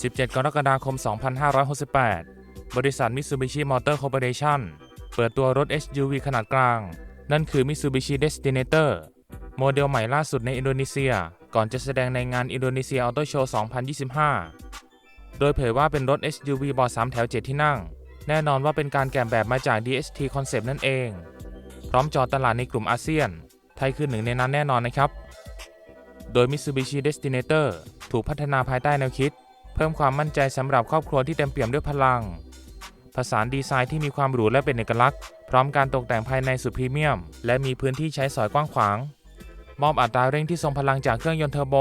17 กรกฎาคม 2568 บริษัท Mitsubishi Motor Corporation เปิดตัวรถ SUV ขนาดกลาง นั่นคือ Mitsubishi Destinator โมเดลใหม่ล่าสุดในอินโดนีเซีย ก่อนจะแสดงในงานอินโดนีเซียออโตโชว์2025 โดยเผยว่าเป็นรถ SUV บาะ3แถว 7 ที่นั่ง แน่นอนว่าเป็นการแกะแบบมาจาก DST Concept นั่นเอง พร้อมจอตลาดในกลุ่มอาเซียน ไทยคือหนึ่งในนั้นแน่นอนนะครับ โดย Mitsubishi Destinator ถูกพัฒนาภายใต้แนวคิด เพิ่มความมั่นใจสำหรับครอบครัวที่เต็มเปี่ยมด้วยพลัง ผสานดีไซน์ที่มีความหรูและเป็นเอกลักษณ์ พร้อมการตกแต่งภายในสุดพรีเมียม และมีพื้นที่ใช้สอยกว้างขวาง มอบอัตราเร่งที่ทรงพลังจากเครื่องยนต์เทอร์โบ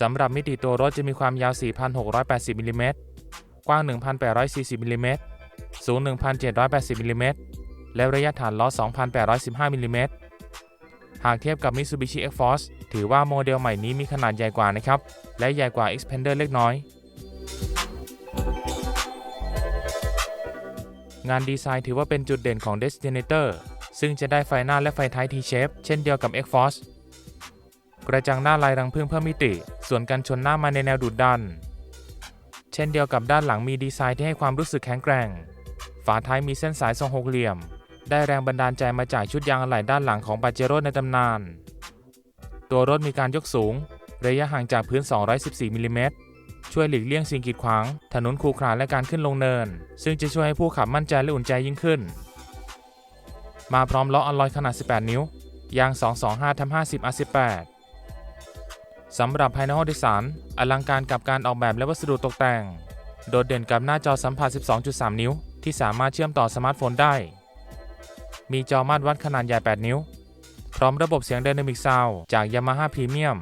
สำหรับมิติตัวรถจะมีความยาว 4,680มิลลิเมตรกว้าง 1,840มิลลิเมตรสูง 1,780มิลลิเมตรและระยะฐานล้อ 2,815มิลลิเมตร หากเทียบกับ Mitsubishi X-Force ถือว่าโมเดลใหม่นี้มีขนาดใหญ่กว่านะครับ และใหญ่กว่า Xpander เล็กน้อย งานดีไซน์ถือว่าเป็นจุดเด่นของ Destinator ซึ่งจะได้ไฟหน้าและไฟท้าย T-shape เช่นเดียวกับ X-Force กระจังหน้าลายรังพึ่งเพิ่มมิติ ส่วนกันชนหน้ามาในแนวดุดดัน เช่นเดียวกับด้านหลังมีดีไซน์ที่ให้ความรู้สึกแข็งแกร่ง ฝาท้ายมีเส้นสายทรงหกเหลี่ยม ได้แรงบันดาลใจมาจากชุดยางอะไหล่ด้านหลังของปาเจโร่ในตำนาน ตัวรถมีการยกสูง ระยะห่างจากพื้น 214มิลลิเมตรช่วยหลีกเลี่ยงสิ่งกีดขวาง ถนนขรุขระและการขึ้นลงเนิน ซึ่งจะช่วยให้ผู้ขับมั่นใจและอุ่นใจยิ่งขึ้น มาพร้อมล้ออลลอยขนาด 18 นิ้ว ยาง 225ทำ50 R18 สำหรับภายในห้องโดยสาร อลังการกับการออกแบบและวัสดุตกแต่ง โดดเด่นกับหน้าจอสัมผัส 12.3 นิ้ว ที่สามารถเชื่อมต่อสมาร์ทโฟนได้ มีจอมาตรวัดขนาดใหญ่ 8 นิ้ว พร้อมระบบเสียง Dynamic Sound จาก Yamaha Premium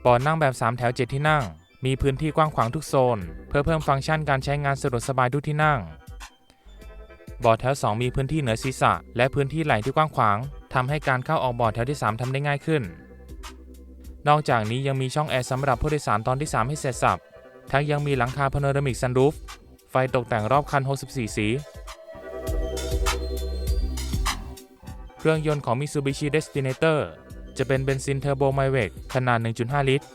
เบาะนั่งแบบ 3 แถว 7 ที่นั่ง มีพื้นที่กว้างขวางทุกโซน เพื่อเพิ่มฟังก์ชันการใช้งานสะดวกสบายทุกที่นั่งบาะแถว 2 มีพื้นที่เหนือศีรษะ และพื้นที่ไหล่ที่กว้างขวางทำให้การเข้าออกบาะแถวที่ 3ทำได้ง่ายขึ้น นอกจากนี้ยังมีช่องแอร์สำหรับผู้โดยสารตอนที่ 3 ให้เสร็จสับ ทั้งยังมีหลังคาพาโนรามิกซันรูฟ ไฟตกแต่งรอบคัน 64 สี เครื่องยนต์ของ Mitsubishi Destinator จะเป็นเบนซินเทอร์โบไมเวกขนาด 1.5 ลิตร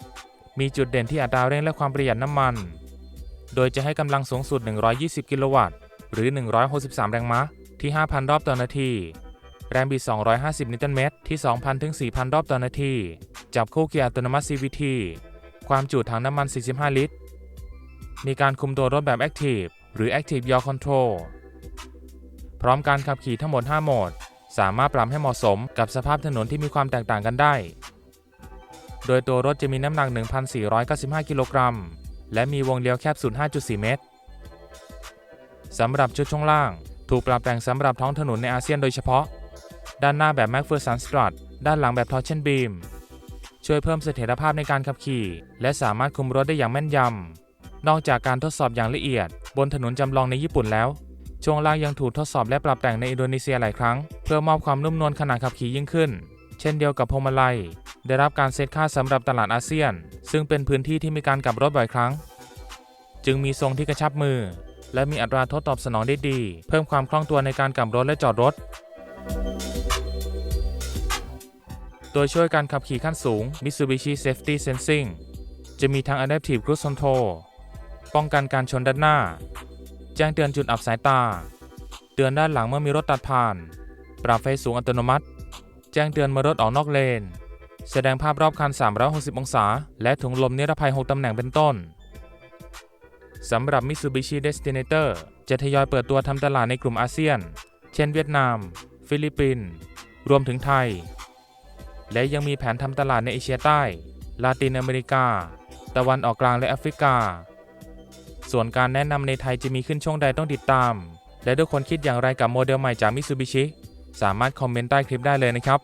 มีจุดเด่นที่อัตราเร่งและความประหยัดน้ำมัน โดยจะให้กำลังสูงสุด 120 กิโลวัตต์ หรือ 163 แรงม้าที่ 5,000 รอบต่อนาที แรงบิด 250 นิวตันเมตรที่ 2,000 ถึง 4,000 รอบต่อนาที จับคู่เกียร์อัตโนมัติ CVT ความจุถังน้ำมัน 45 ลิตร มีการคุมตัวรถแบบ Active หรือ Active Yaw Control พร้อมการขับขี่ทั้งหมด 5 โหมด สามารถปรับให้เหมาะสมกับสภาพถนนที่มีความแตกต่างกันได้ โดยตัวรถจะมีน้ำหนัก 1,495 กิโลกรัม และมีวงเลี้ยวแคบสุด5.4 เมตร สำหรับชุดช่วงล่าง ถูกปรับแต่งสำหรับท้องถนนในอาเซียนโดยเฉพาะ ด้านหน้าแบบ MacPherson Strut ด้านหลังแบบ Torsion Beam ช่วยเพิ่มเสถียรภาพในการขับขี่ และสามารถคุมรถได้อย่างแม่นยำ นอกจากการทดสอบอย่างละเอียด บนถนนจำลองในญี่ปุ่นแล้ว ช่วงล่างยังถูกทดสอบและปรับแต่งในอินโดนีเซียหลายครั้ง เพื่อมอบความนุ่มนวลขณะขับขี่ยิ่งขึ้น เช่นเดียวกับพวงมาลัย ได้รับการเซตค่าสำหรับตลาดอาเซียน ซึ่งเป็นพื้นที่ที่มีการกลับรถบ่อยครั้ง จึงมีทรงที่กระชับมือ และมีอัตราทดตอบสนองได้ดี เพิ่มความคล่องตัวในการกลับรถและจอดรถ โดยช่วยการขับขี่ขั้นสูง Mitsubishi Safety Sensing จะมีทั้ง Adaptive Cruise Control ป้องกันการชนด้านหน้า แจ้งเตือนจุดอับสายตา เตือนด้านหลังเมื่อมีรถตัดผ่าน ปรับไฟสูงอัตโนมัติ แจ้งเตือนเมื่อรถออกนอกเลน แสดงภาพรอบคัน 360 องศา และถุงลมนิรภัย 6 ตำแหน่งเป็นต้น สำหรับ Mitsubishi Destinator จะทยอยเปิดตัวทำตลาดในกลุ่มอาเซียน เช่นเวียดนาม ฟิลิปปินส์ รวมถึงไทย และยังมีแผนทำตลาดในเอเชียใต้ ลาตินอเมริกา ตะวันออกกลางและแอฟริกา ส่วนการแนะนำในไทยจะมีขึ้นช่วงใดต้องติดตาม และทุกคนคิดอย่างไรกับโมเดลใหม่จากมิ t s u b i s h i สามารถคอมเมนต์ใต้คลิปได้เลยนะครับ